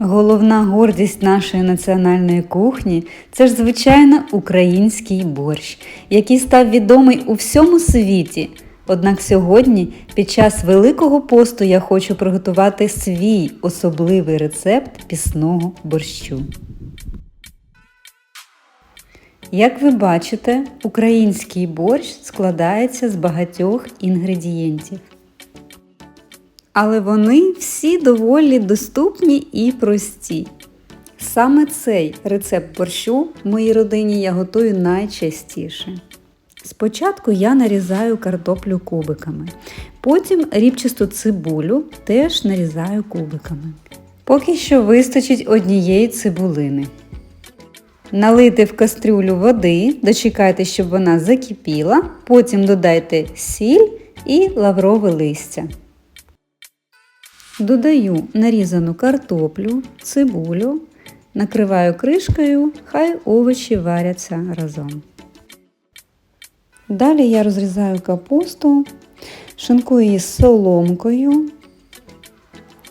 Головна гордість нашої національної кухні це ж звичайно український борщ, який став відомий у всьому світі. Однак сьогодні, під час Великого посту, я хочу приготувати свій особливий рецепт пісного борщу. Як ви бачите, український борщ складається з багатьох інгредієнтів. Але вони всі доволі доступні і прості. Саме цей рецепт борщу в моїй родині я готую найчастіше. Спочатку я нарізаю картоплю кубиками, потім рібчасту цибулю теж нарізаю кубиками. Поки що вистачить однієї цибулини. Налийте в кастрюлю води, дочекайте, щоб вона закипіла, потім додайте сіль і лаврове листя. Додаю нарізану картоплю, цибулю, накриваю кришкою, хай овочі варяться разом. Далі я розрізаю капусту, шинкую її соломкою,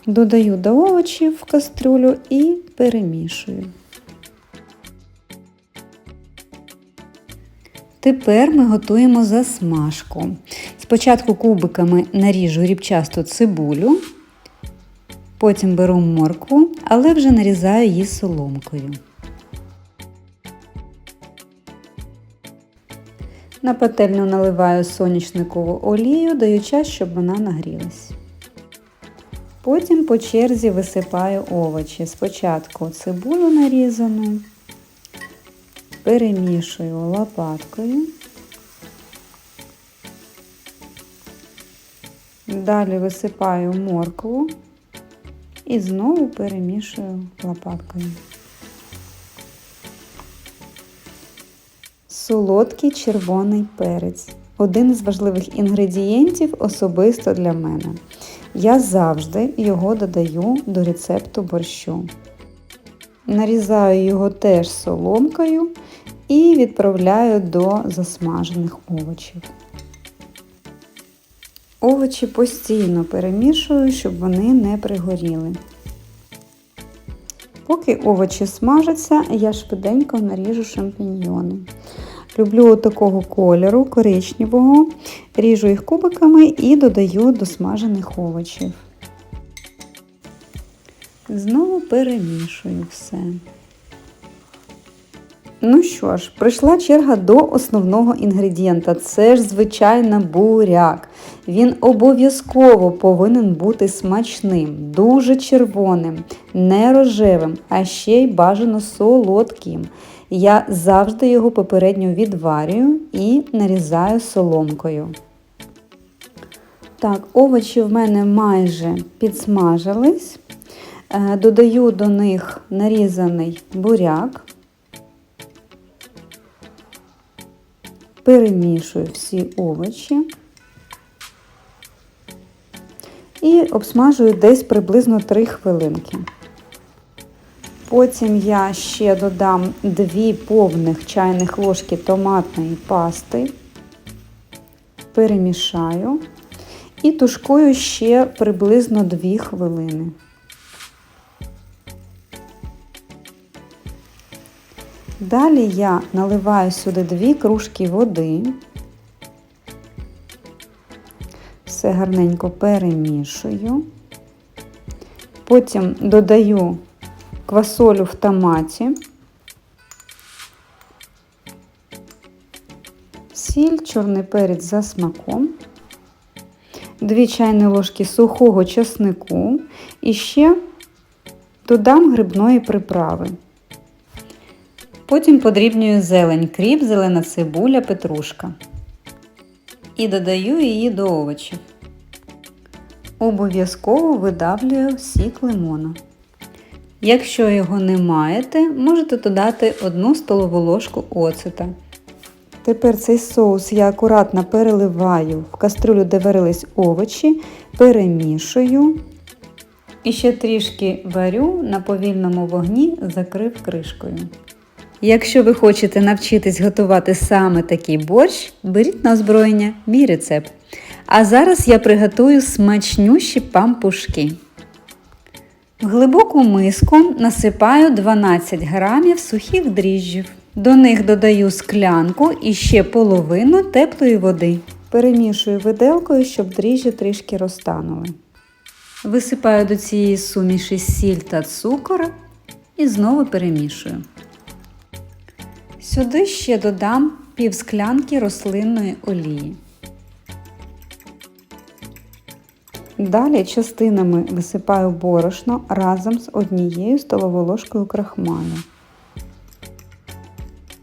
додаю до овочів в кастрюлю і перемішую. Тепер ми готуємо засмажку. Спочатку кубиками наріжу рібчасту цибулю, потім беру моркву, але вже нарізаю її соломкою. На пательню наливаю соняшникову олію, даю час, щоб вона нагрілась. Потім по черзі висипаю овочі. Спочатку цибулю нарізану, перемішую лопаткою. Далі висипаю моркву і знову перемішую лопаткою. Солодкий червоний перець один з важливих інгредієнтів особисто для мене. Я завжди його додаю до рецепту борщу. Нарізаю його теж соломкою і відправляю до засмажених овочів. Овочі постійно перемішую, щоб вони не пригоріли. Поки овочі смажаться, я швиденько наріжу шампіньйони. Люблю такого кольору, коричневого, ріжу їх кубиками і додаю до смажених овочів. Знову перемішую все. Ну що ж, прийшла черга до основного інгредієнта. Це ж, звичайно, буряк. Він обов'язково повинен бути смачним, дуже червоним, не рожевим, а ще й бажано солодким. Я завжди його попередньо відварюю і нарізаю соломкою. Так, овочі в мене майже підсмажились. Е, додаю до них нарізаний буряк. перемішую всі овочі і обсмажую десь приблизно 3 хвилинки. Потім я ще додам 2 повних чайних ложки томатної пасти, перемішаю і тушкую ще приблизно 2 хвилини. Далі я наливаю сюди дві кружки води, все гарненько перемішую, потім додаю квасолю в томаті, сіль, чорний перець за смаком, 2 чайні ложки сухого чеснику і ще додам грибної приправи. Потім подрібнюю зелень, кріп, зелена цибуля, петрушка. І додаю її до овочів. Обов'язково видавлюю сік лимона. Якщо його не маєте, можете додати 1 столову ложку оцета. Тепер цей соус я акуратно переливаю в кастрюлю, де варились овочі, перемішую. І ще трішки варю на повільному вогні, закрив кришкою. Якщо ви хочете навчитись готувати саме такий борщ, беріть на озброєння мій рецепт. А зараз я приготую смачнющі пампушки. В глибоку миску насипаю 12 грамів сухих дріжджів. До них додаю склянку і ще половину теплої води. Перемішую виделкою, щоб дріжджі трішки розтанули. Висипаю до цієї суміші сіль та цукор і знову перемішую. Сюди ще додам пів склянки рослинної олії. Далі частинами висипаю борошно разом з однією столовою ложкою крахмалю.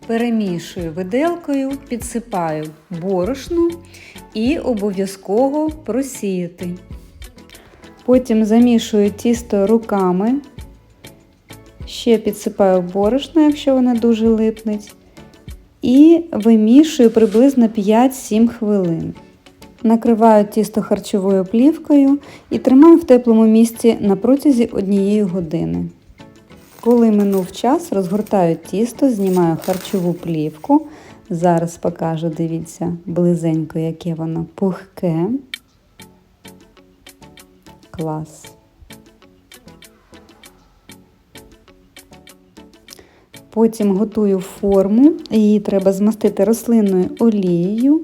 Перемішую виделкою, підсипаю борошну і обов'язково просіяти. Потім замішую тісто руками, ще підсипаю борошно, якщо воно дуже липнить, і вимішую приблизно 5-7 хвилин. Накриваю тісто харчовою плівкою і тримаю в теплому місці на протязі однієї години. Коли минув час, розгортаю тісто, знімаю харчову плівку. Зараз покажу, дивіться, близенько, яке воно пухке. Клас. Потім готую форму, її треба змастити рослинною олією.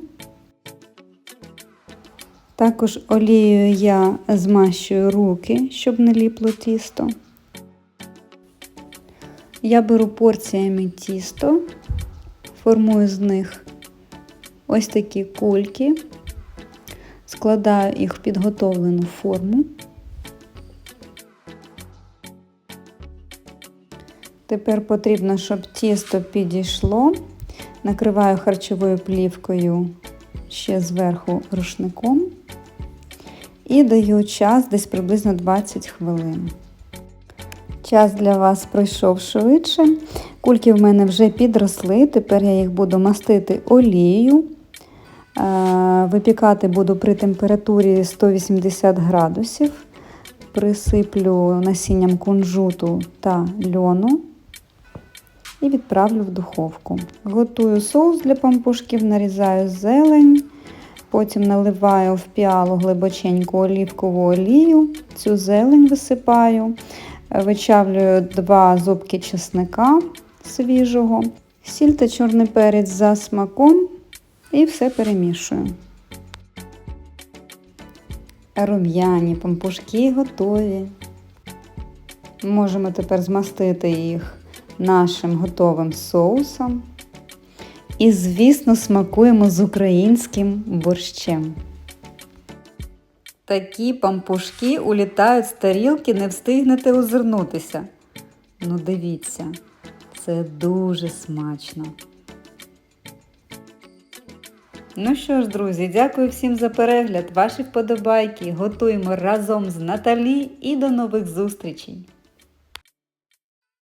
Також олією я змащую руки, щоб не ліпло тісто. Я беру порціями тісто, формую з них ось такі кульки, складаю їх в підготовлену форму. Тепер потрібно, щоб тісто підійшло. Накриваю харчовою плівкою ще зверху рушником і даю час десь приблизно 20 хвилин. Час для вас пройшов швидше. Кульки в мене вже підросли, тепер я їх буду мастити олією. Випікати буду при температурі 180 градусів. Присиплю насінням кунжуту та льону і відправлю в духовку. Готую соус для пампушків, нарізаю зелень, потім наливаю в піалу глибоченьку олівкову олію, цю зелень висипаю, вичавлюю два зубки чесника свіжого, сіль та чорний перець за смаком і все перемішую. Рум'яні пампушки готові. Можемо тепер змастити їх нашим готовим соусом. І, звісно, смакуємо з українським борщем. Такі пампушки улітають з тарілки, не встигнете озирнутися. Ну, дивіться, це дуже смачно. Ну що ж, друзі, дякую всім за перегляд, ваші вподобайки. Готуємо разом з Наталі і до нових зустрічей!